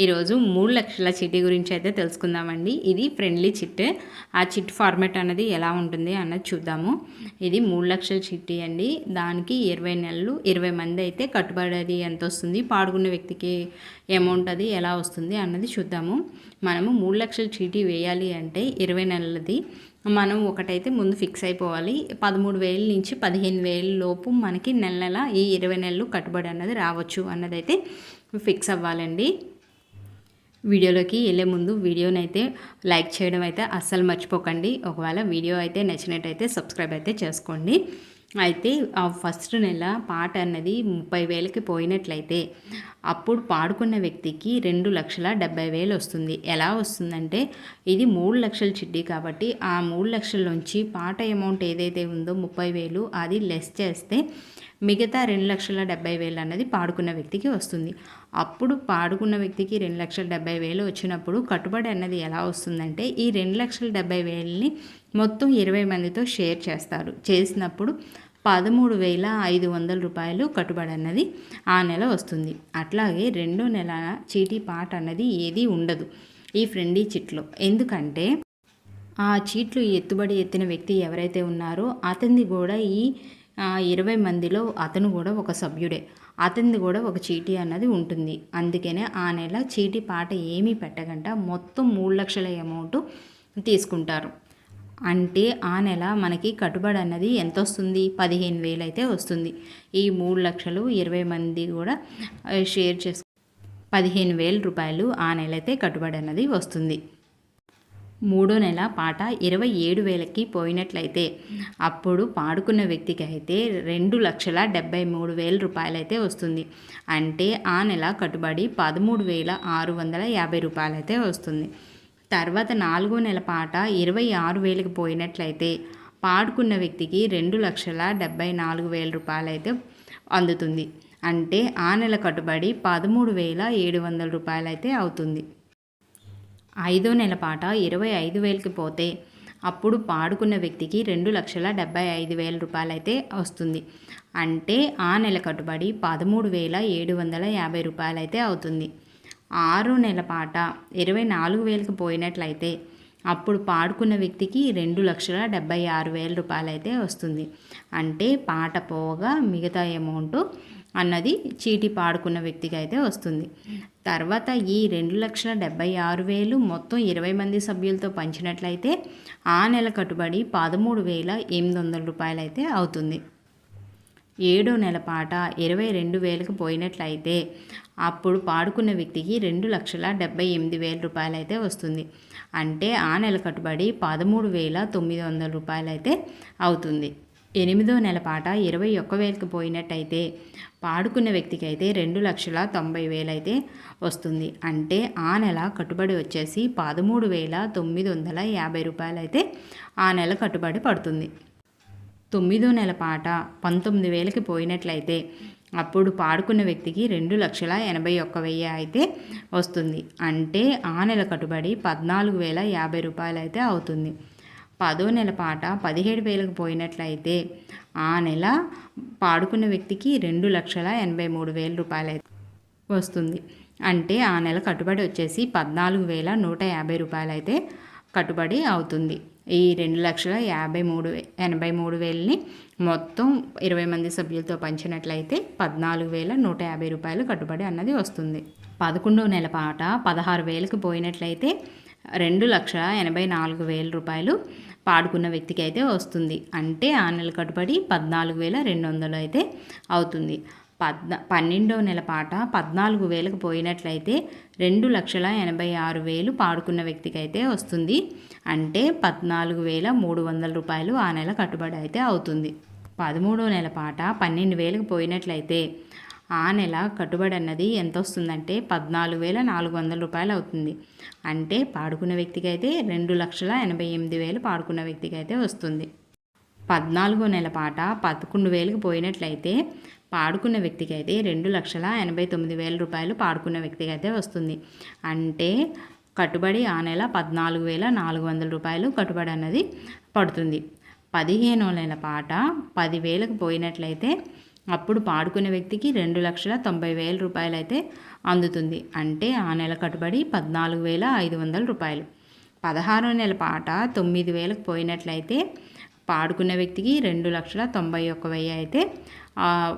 ఈరోజు మూడు లక్షల చిట్టి గురించి అయితే తెలుసుకుందామండి. ఇది ఫ్రెండ్లీ చిట్. ఆ చిట్ ఫార్మాట్ అన్నది ఎలా ఉంటుంది అన్నది చూద్దాము. ఇది మూడు లక్షల చిట్టి అండి. దానికి ఇరవై నెలలు ఇరవై మంది అయితే కట్టుబడి అది ఎంత వస్తుంది పాడుకున్న వ్యక్తికి అమౌంట్ అది ఎలా వస్తుంది అన్నది చూద్దాము. మనము మూడు లక్షల చీటీ వేయాలి అంటే ఇరవై నెలలది. మనం ఒకటైతే ముందు ఫిక్స్ అయిపోవాలి. పదమూడు వేల నుంచి పదిహేను వేల లోపు మనకి నెల నెల ఈ ఇరవై నెలలు కట్టుబడి అన్నది రావచ్చు అన్నదైతే ఫిక్స్ అవ్వాలండి. వీడియోలోకి వెళ్ళే ముందు వీడియోని అయితే లైక్ చేయడం అయితే అస్సలు మర్చిపోకండి. ఒకవేళ వీడియో అయితే నచ్చినట్టయితే సబ్స్క్రైబ్ అయితే చేసుకోండి. అయితే ఆ ఫస్ట్ నెల పాట అన్నది ముప్పై వేలకి పోయినట్లయితే అప్పుడు పాడుకున్న వ్యక్తికి రెండు లక్షల డెబ్బై వేలు వస్తుంది. ఎలా వస్తుందంటే ఇది మూడు లక్షల చిడ్డీ కాబట్టి ఆ మూడు లక్షల నుంచి పాట అమౌంట్ ఏదైతే ఉందో ముప్పై వేలు అది లెస్ చేస్తే మిగతా రెండు లక్షల డెబ్బై వేలు అన్నది పాడుకున్న వ్యక్తికి వస్తుంది. అప్పుడు పాడుకున్న వ్యక్తికి రెండు లక్షల డెబ్బై వేలు వచ్చినప్పుడు కట్టుబడి అన్నది ఎలా వస్తుందంటే ఈ రెండు లక్షల డెబ్బై వేలని మొత్తం ఇరవై మందితో షేర్ చేస్తారు. చేసినప్పుడు పదమూడు వేల ఐదు వందల రూపాయలు కట్టుబడి అన్నది ఆ నెల వస్తుంది. అట్లాగే రెండో నెల చీటీ పాట అన్నది ఏది ఉండదు ఈ ఫ్రెండీ చిట్లో. ఎందుకంటే ఆ చీట్లు ఎత్తుబడి ఎత్తిన వ్యక్తి ఎవరైతే ఉన్నారో అతనిది కూడా ఈ ఇరవై మందిలో అతను కూడా ఒక సభ్యుడే. అతనిది కూడా ఒక చీటీ అన్నది ఉంటుంది. అందుకనే ఆ నెల చీటీ పాట ఏమీ పెట్టకుండా మొత్తం మూడు లక్షల అమౌంట్ తీసుకుంటారు. అంటే ఆ నెల మనకి కట్టుబడి అన్నది ఎంత వస్తుంది పదిహేను వేలు అయితే వస్తుంది. ఈ మూడు లక్షలు ఇరవై మంది కూడా షేర్ చేసు పదిహేను వేల రూపాయలు ఆ నెల అయితే కట్టుబడి అన్నది వస్తుంది. మూడో నెల పాట ఇరవై ఏడు వేలకి పోయినట్లయితే అప్పుడు పాడుకున్న వ్యక్తికి అయితే రెండు లక్షల డెబ్బై మూడు వేల రూపాయలైతే వస్తుంది. అంటే ఆ నెల కట్టుబడి పదమూడు వేల ఆరు వందల యాభై రూపాయలైతే వస్తుంది. తర్వాత నాలుగో నెల పాట ఇరవై ఆరు వేలకు పోయినట్లయితే పాడుకున్న వ్యక్తికి రెండు లక్షల డెబ్బై నాలుగు వేల రూపాయలైతే అందుతుంది. అంటే ఆ నెల కట్టుబడి పదమూడు వేల ఏడు వందల రూపాయలైతే అవుతుంది. ఐదో నెల పాట ఇరవై ఐదు వేలకి పోతే అప్పుడు పాడుకున్న వ్యక్తికి రెండు లక్షల డెబ్బై ఐదు వేల రూపాయలు అయితే వస్తుంది. అంటే ఆ నెల కట్టుబడి పదమూడు వేల ఏడు వందల యాభై రూపాయలు అయితే అవుతుంది. ఆరు నెల పాట ఇరవై నాలుగు వేలకు పోయినట్లయితే అప్పుడు పాడుకున్న వ్యక్తికి రెండు లక్షల డెబ్బై ఆరు వేల రూపాయలు అయితే వస్తుంది. అంటే పాట పోగా మిగతా అమౌంట్ అన్నది చీటి పాడుకున్న వ్యక్తికి అయితే వస్తుంది. తర్వాత ఈ రెండు లక్షల డెబ్బై ఆరు వేలు మొత్తం ఇరవై మంది సభ్యులతో పంచినట్లయితే ఆ నెల కట్టుబడి పదమూడు వేల ఎనిమిది వందల రూపాయలు అయితే అవుతుంది. ఏడో నెల పాట ఇరవై రెండు వేలకు పోయినట్లయితే అప్పుడు పాడుకున్న వ్యక్తికి రెండు లక్షల డెబ్బై ఎనిమిది వేల రూపాయలు అయితే వస్తుంది. అంటే ఆ నెల కట్టుబడి పదమూడు వేల తొమ్మిది వందల రూపాయలు అయితే అవుతుంది. ఎనిమిదో నెల పాట ఇరవై ఒక్క వేలకు పోయినట్టయితే పాడుకున్న వ్యక్తికి అయితే రెండు లక్షల తొంభై వేలైతే వస్తుంది. అంటే ఆ నెల కట్టుబడి వచ్చేసి పదమూడు వేల తొమ్మిది వందల యాభై రూపాయలు అయితే ఆ నెల కట్టుబడి పడుతుంది. తొమ్మిదో నెల పాట పంతొమ్మిది వేలకి పోయినట్లయితే అప్పుడు పాడుకున్న వ్యక్తికి రెండు లక్షల ఎనభై ఒక్క వెయ్యి అయితే వస్తుంది. అంటే ఆ నెల కట్టుబడి పద్నాలుగు వేల యాభై రూపాయలు అయితే అవుతుంది. పదో నెల పాట పదిహేడు వేలకు పోయినట్లయితే ఆ నెల పాడుకున్న వ్యక్తికి రెండు లక్షల ఎనభై మూడు వేల రూపాయలు అయితే వస్తుంది. అంటే ఆ నెల కట్టుబడి వచ్చేసి పద్నాలుగు వేల నూట యాభై రూపాయలు అయితే కట్టుబడి అవుతుంది. ఈ రెండు లక్షల యాభై మూడు ఎనభై మూడు వేలని మొత్తం ఇరవై మంది సభ్యులతో పంచినట్లయితే పద్నాలుగు వేల నూట యాభై రూపాయలు కట్టుబడి అన్నది వస్తుంది. పదకొండవ నెల పాట పదహారు వేలకు పోయినట్లయితే రెండు లక్షల ఎనభై నాలుగు వేల రూపాయలు పాడుకున్న వ్యక్తికి అయితే వస్తుంది. అంటే ఆ నెల కట్టుబడి పద్నాలుగు వేల రెండు వందలు అయితే అవుతుంది. పద్నా పన్నెండవ నెల పాట పద్నాలుగు వేలకు పోయినట్లయితే రెండు లక్షల ఎనభై ఆరు వేలు పాడుకున్న వ్యక్తికి అయితే వస్తుంది. అంటే పద్నాలుగు వేల మూడు వందల రూపాయలు ఆ నెల కట్టుబడి అయితే అవుతుంది. పదమూడవ నెల పాట పన్నెండు వేలకు పోయినట్లయితే ఆ నెల కట్టుబడి అన్నది ఎంత వస్తుందంటే పద్నాలుగు వేల నాలుగు వందల రూపాయలు అవుతుంది. అంటే పాడుకున్న వ్యక్తికి అయితే రెండు లక్షల ఎనభై ఎనిమిది వేలు పాడుకున్న వ్యక్తికి అయితే వస్తుంది. పద్నాలుగో నెల పాట పదకొండు వేలకు పోయినట్లయితే పాడుకున్న వ్యక్తికి అయితే రెండు లక్షల ఎనభై తొమ్మిది వేల రూపాయలు పాడుకున్న వ్యక్తికి అయితే వస్తుంది. అంటే కట్టుబడి ఆ నెల పద్నాలుగు వేల నాలుగు వందల రూపాయలు కట్టుబడి అన్నది పడుతుంది. పదిహేనో నెల పాట పదివేలకు పోయినట్లయితే అప్పుడు పాడుకునే వ్యక్తికి రెండు లక్షల తొంభై వేల రూపాయలు అయితే అందుతుంది. అంటే ఆ నెల కట్టుబడి పద్నాలుగు వేల ఐదు వందల రూపాయలు. పదహారో నెల పాట తొమ్మిది వేలకు పోయినట్లయితే పాడుకున్న వ్యక్తికి రెండు లక్షల తొంభై ఒక్క వెయ్యి అయితే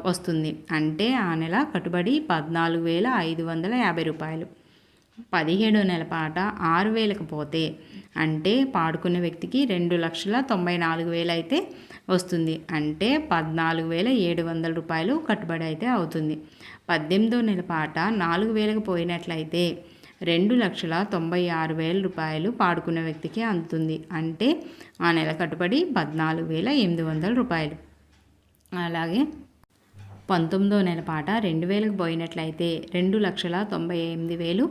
వస్తుంది. అంటే ఆ నెల కట్టుబడి పద్నాలుగు వేల ఐదు వందల యాభై రూపాయలు. పదిహేడో నెల పాట ఆరు వేలకు పోతే అంటే పాడుకున్న వ్యక్తికి రెండు లక్షల తొంభై నాలుగు వేలు అయితే వస్తుంది. అంటే పద్నాలుగు వేల ఏడు వందల రూపాయలు కట్టుబడి అయితే అవుతుంది. పద్దెనిమిదో నెల పాట నాలుగు వేలకు పోయినట్లయితే రెండు లక్షల తొంభై ఆరు వేల రూపాయలు పాడుకున్న వ్యక్తికి అందుతుంది. అంటే ఆ నెల కట్టుబడి పద్నాలుగు వేల ఎనిమిది వందల రూపాయలు. అలాగే పంతొమ్మిదో నెల పాట రెండు వేలకు పోయినట్లయితే రెండు లక్షల తొంభై ఎనిమిది వేలు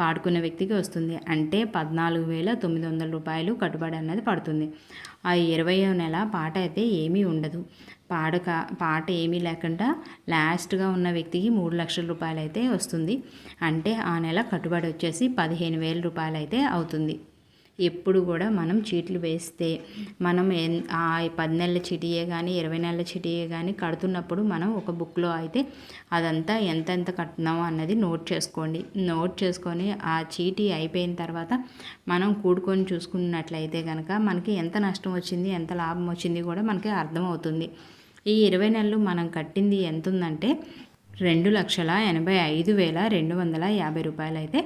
పాడుకున్న వ్యక్తికి వస్తుంది. అంటే పద్నాలుగు వేల తొమ్మిది వందల రూపాయలు కట్టుబడి అన్నది పడుతుంది. ఆ ఇరవయో నెల పాట అయితే ఏమీ ఉండదు. పాడక పాట ఏమీ లేకుండా లాస్ట్గా ఉన్న వ్యక్తికి మూడు లక్షల రూపాయలు అయితే వస్తుంది. అంటే ఆ నెల కట్టుబడి వచ్చేసి పదిహేను వేల రూపాయలు అయితే అవుతుంది. ఎప్పుడు కూడా మనం చీట్లు వేస్తే మనం ఆ పది నెలల చీటీయే కానీ ఇరవై నెలల చీటీయే కానీ కడుతున్నప్పుడు మనం ఒక బుక్లో అయితే అదంతా ఎంతెంత కట్టినామో అన్నది నోట్ చేసుకోండి. నోట్ చేసుకొని ఆ చీటీ అయిపోయిన తర్వాత మనం కూడుకొని చూసుకున్నట్లయితే కనుక మనకి ఎంత నష్టం వచ్చింది ఎంత లాభం వచ్చింది కూడా మనకి అర్థమవుతుంది. ఈ ఇరవై నెలలు మనం కట్టింది ఎంత ఉందంటే రెండు లక్షల ఎనభై ఐదు వేల రెండు వందల యాభై రూపాయలు అయితే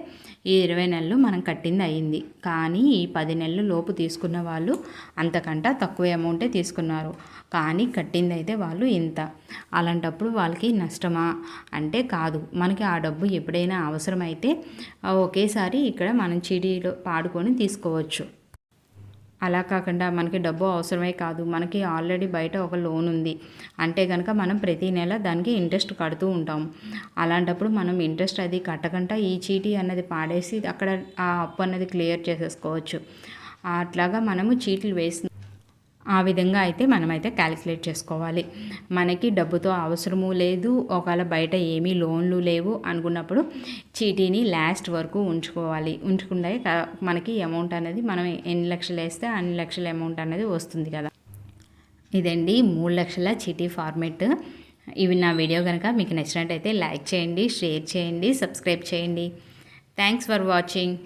ఈ ఇరవై నెలలు మనం కట్టింది అయింది. కానీ ఈ పది నెలలు లోపు తీసుకున్న వాళ్ళు అంతకంట తక్కువ అమౌంటే తీసుకున్నారు. కానీ కట్టింది అయితే వాళ్ళు ఇంత. అలాంటప్పుడు వాళ్ళకి నష్టమా? అంటే కాదు. మనకి ఆ డబ్బు ఎప్పుడైనా అవసరమైతే ఒకేసారి ఇక్కడ మనం చీడీలో పాడుకొని తీసుకోవచ్చు. అలా కాకుండా మనకి డబ్బు అవసరమే కాదు. మనకి ఆల్రెడీ బయట ఒక లోన్ ఉంది. అంటే కనుక మనం ప్రతి నెల దానికి ఇంట్రెస్ట్ కడుతూ ఉంటాం. అలాంటప్పుడు మనం ఇంట్రెస్ట్ అది కట్టకుండా ఈ చీటీ అన్నది పాడేసి అక్కడ ఆ అప్పు అన్నది క్లియర్ చేసేసుకోవచ్చు. అట్లాగా మనము చీట్లు వేసి ఆ విధంగా అయితే మనమైతే క్యాలిక్యులేట్ చేసుకోవాలి. మనకి డబ్బుతో అవసరము లేదు ఒకవేళ బయట ఏమీ లోన్లు లేవు అనుకున్నప్పుడు చీటీని లాస్ట్ వరకు ఉంచుకోవాలి. ఉంచుకుంటే మనకి అమౌంట్ అనేది మనం ఎన్ని లక్షలు వేస్తే అన్ని లక్షల అమౌంట్ అనేది వస్తుంది కదా. ఇదండి మూడు లక్షల చీటీ ఫార్మేట్. ఇవి నా వీడియో కనుక మీకు నచ్చినట్టయితే లైక్ చేయండి షేర్ చేయండి సబ్స్క్రైబ్ చేయండి. Thanks for watching.